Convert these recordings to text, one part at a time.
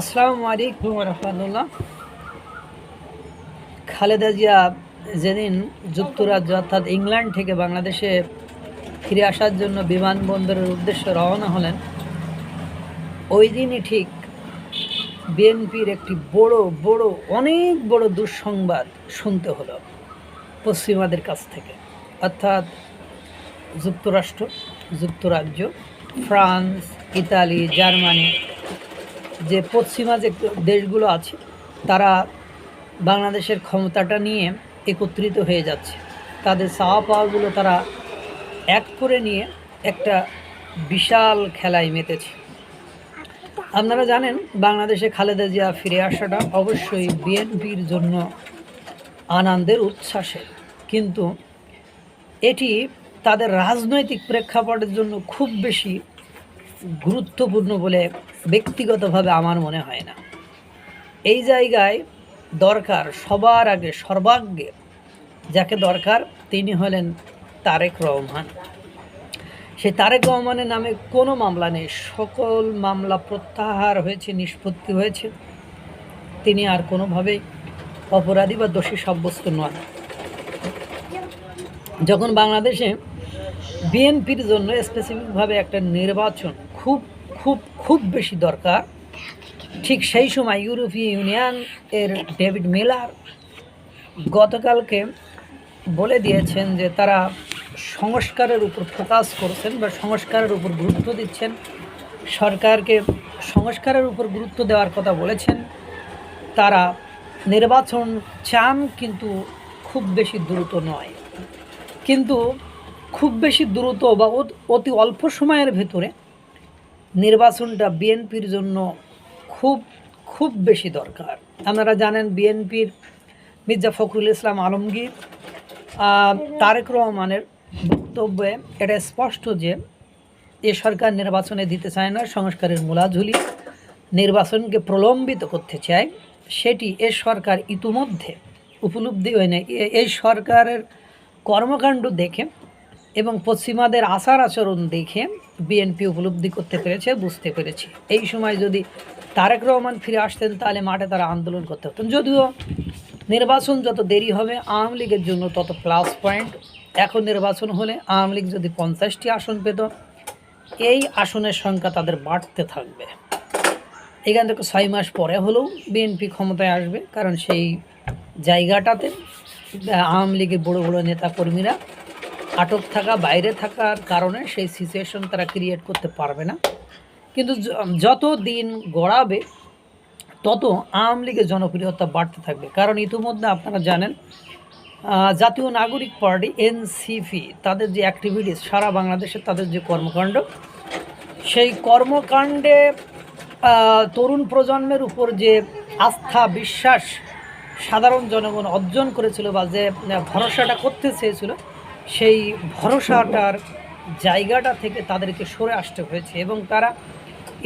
আসসালামু আলাইকুম রহমতুল্লাহ। খালেদা জিয়া যেদিন যুক্তরাজ্য অর্থাৎ ইংল্যান্ড থেকে বাংলাদেশে ফিরে আসার জন্য বিমানবন্দরের উদ্দেশ্যে রওনা হলেন। ওই দিনই ঠিক বিএনপির একটি বড় বড়, অনেক বড় দুঃসংবাদ শুনতে হলো পশ্চিমাদের কাছ থেকে। অর্থাৎ যুক্তরাষ্ট্র, যুক্তরাজ্য, ফ্রান্স, ইতালি, জার্মানি যে পশ্চিমা যে দেশগুলো আছে, তারা বাংলাদেশের ক্ষমতাটা নিয়ে একত্রিত হয়ে যাচ্ছে। তাদের চাওয়া পাওয়াগুলো তারা এক করে নিয়ে একটা বিশাল খেলায় মেতেছে। আপনারা জানেন, বাংলাদেশে খালেদা জিয়া ফিরে আসাটা অবশ্যই বিএনপির জন্য আনন্দের উচ্ছ্বাসের কিন্তু এটি তাদের রাজনৈতিক প্রেক্ষাপটের জন্য খুব বেশি গুরুত্বপূর্ণ বলে ব্যক্তিগতভাবে আমার মনে হয় না। এই জায়গায় দরকার সবার আগে সর্বাগ্যে যাকে দরকার তিনি হলেন তারেক রহমান। সে তারেক রহমানের নামে কোনো মামলা নেই, সকল মামলা প্রত্যাহার হয়েছে, নিষ্পত্তি হয়েছে। তিনি আর কোনোভাবেই অপরাধী বা দোষী সাব্যস্ত নয় যখন বাংলাদেশে বিএনপির জন্য স্পেসিফিকভাবে একটা নির্বাচন খুব খুব খুব বেশি দরকার। ঠিক সেই সময় ইউরোপীয় ইউনিয়ন এর ডেভিড মিলার গতকালকে বলে দিয়েছেন যে তারা সংস্কারের উপর ফোকাস করছেন বা সংস্কারের উপর গুরুত্ব দিচ্ছেন। সরকারকে সংস্কারের উপর গুরুত্ব দেওয়ার কথা বলেছেন। তারা নির্বাচন চান কিন্তু খুব বেশি দ্রুত নয়। কিন্তু খুব বেশি দ্রুত বা অতি অল্প সময়ের ভেতরে নির্বাচনটা বিএনপির জন্য খুব খুব বেশি দরকার। আপনারা জানেন বিএনপির মির্জা ফখরুল ইসলাম আলমগীর তারেক রহমানের বক্তব্যে এটা স্পষ্ট যে এ সরকার নির্বাচনে দিতে চায় না, সংস্কারের মূলাঝুলি, নির্বাচনকে প্রলম্বিত করতে চায়, সেটি এ সরকার ইতিমধ্যে উপলব্ধি হয় না এই সরকারের কর্মকাণ্ড দেখে এবং পশ্চিমাদের আচার আচরণ দেখে বিএনপি উপলব্ধি করতে পেরেছে, বুঝতে পেরেছে। এই সময় যদি তারেক রহমান ফিরে আসতেন, তাহলে মাঠে তারা আন্দোলন করতে হতেন যদিও নির্বাচন যত দেরি হবে, আওয়ামী লীগের জন্য তত প্লাস পয়েন্ট এখন নির্বাচন হলে আওয়ামী লীগ যদি পঞ্চাশটি আসন পেত, এই আসনের সংখ্যা তাদের বাড়তে থাকবে। এখান থেকে ছয় মাস পরে হলেও বিএনপি ক্ষমতায় আসবে, কারণ সেই জায়গাটাতে আওয়ামী লীগের বড় বড় নেতা কর্মীরা আটক থাকা, বাইরে থাকার কারণে সেই সিচুয়েশন তারা ক্রিয়েট করতে পারবে না। কিন্তু যত দিন গড়াবে, তত আওয়ামী লীগের জনপ্রিয়তা বাড়তে থাকবে। কারণ ইতিমধ্যে আপনারা জানেন জাতীয় নাগরিক পার্টি, এনসিপি, তাদের যে অ্যাক্টিভিটিস সারা বাংলাদেশে তাদের যে কর্মকাণ্ড, সেই কর্মকাণ্ডে তরুণ প্রজন্মের উপর যে আস্থা, বিশ্বাস, সাধারণ জনগণ অর্জন করেছিল বা যে ভরসাটা করতে চেয়েছিল সেই ভরসাটার জায়গাটা থেকে তাদেরকে সরে আসতে হয়েছে এবং তারা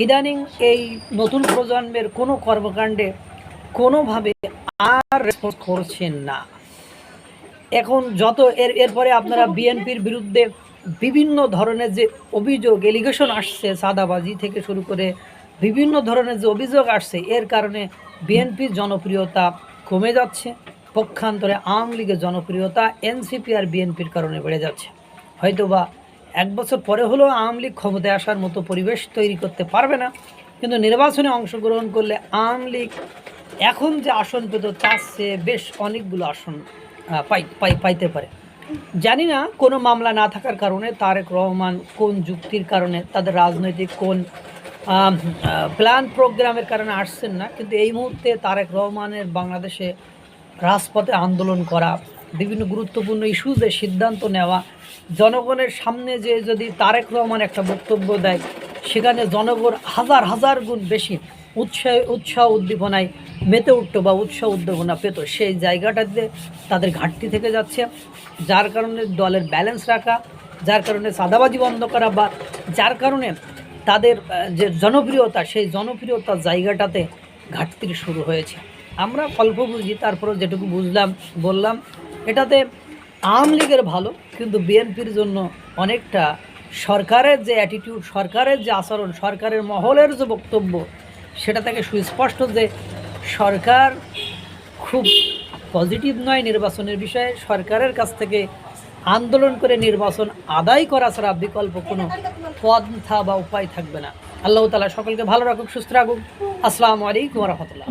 ইদানিং এই নতুন প্রজন্মের কোনো কর্মকাণ্ডে কোনোভাবে আর রেসপন্স করছেন না। এখন যত এর, এরপরে আপনারা বিএনপির বিরুদ্ধে বিভিন্ন ধরনের যে অভিযোগ এলিগেশন আসছে সাদাবাজি থেকে শুরু করে বিভিন্ন ধরনের যে অভিযোগ আসছে, এর কারণে বিএনপির জনপ্রিয়তা কমে যাচ্ছে। পক্ষান্তরে আওয়ামী লীগের জনপ্রিয়তা এনসিপি আর বিএনপির কারণে বেড়ে যাচ্ছে। হয়তোবা এক বছর পরে হলেও আওয়ামী লীগ ক্ষমতায় আসার মতো পরিবেশ তৈরি করতে পারবে না, কিন্তু নির্বাচনে অংশগ্রহণ করলে আওয়ামী লীগ এখন যে আসন পেত, তার চেয়ে বেশ অনেকগুলো আসন পাই পাই, পাইতে পারে। জানি না কোনো মামলা না থাকার কারণে তারেক রহমান কোন যুক্তির কারণে, তাদের রাজনৈতিক কোন প্ল্যান প্রোগ্রামের কারণে আসছেন না, কিন্তু এই মুহূর্তে তারেক রহমানের বাংলাদেশে রাজপথে আন্দোলন করা, বিভিন্ন গুরুত্বপূর্ণ ইস্যুজে সিদ্ধান্ত নেওয়া, জনগণের সামনে যে যদি তারেক রহমান একটা বক্তব্য দেয়, সেখানে জনগণ হাজার হাজার গুণ বেশি উৎসাহ উৎসাহ উদ্দীপনায় মেতে উঠতো বা উৎসাহ উদ্দীপনা পেত। সেই জায়গাটাতে তাদের ঘাটতি থেকে যাচ্ছে। যার কারণে দলের ব্যালেন্স রাখা, যার কারণে সাদাবাজি বন্ধ করা বা যার কারণে তাদের যে জনপ্রিয়তা, সেই জনপ্রিয়তার জায়গাটাতে ঘাটতি শুরু হয়েছে। আমরা অল্প বুঝি, তারপরেও যেটুকু বুঝলাম, বললাম। এটাতে আওয়ামী লীগের ভালো, কিন্তু বিএনপির জন্য অনেকটা সরকারের যে অ্যাটিটিউড সরকারের যে আচরণ, সরকারের মহলের যে বক্তব্য, সেটা থেকে সুস্পষ্ট যে সরকার খুব পজিটিভ নয় নির্বাচনের বিষয়ে, সরকারের কাছ থেকে আন্দোলন করে নির্বাচন আদায় করা ছাড়া বিকল্প কোনো পন্থা বা উপায় থাকবে না। আল্লাহ তালা সকলকে ভালো রাখুক, সুস্থ রাখুক। আসসালামু আলাইকুম রহমতুল্লাহ।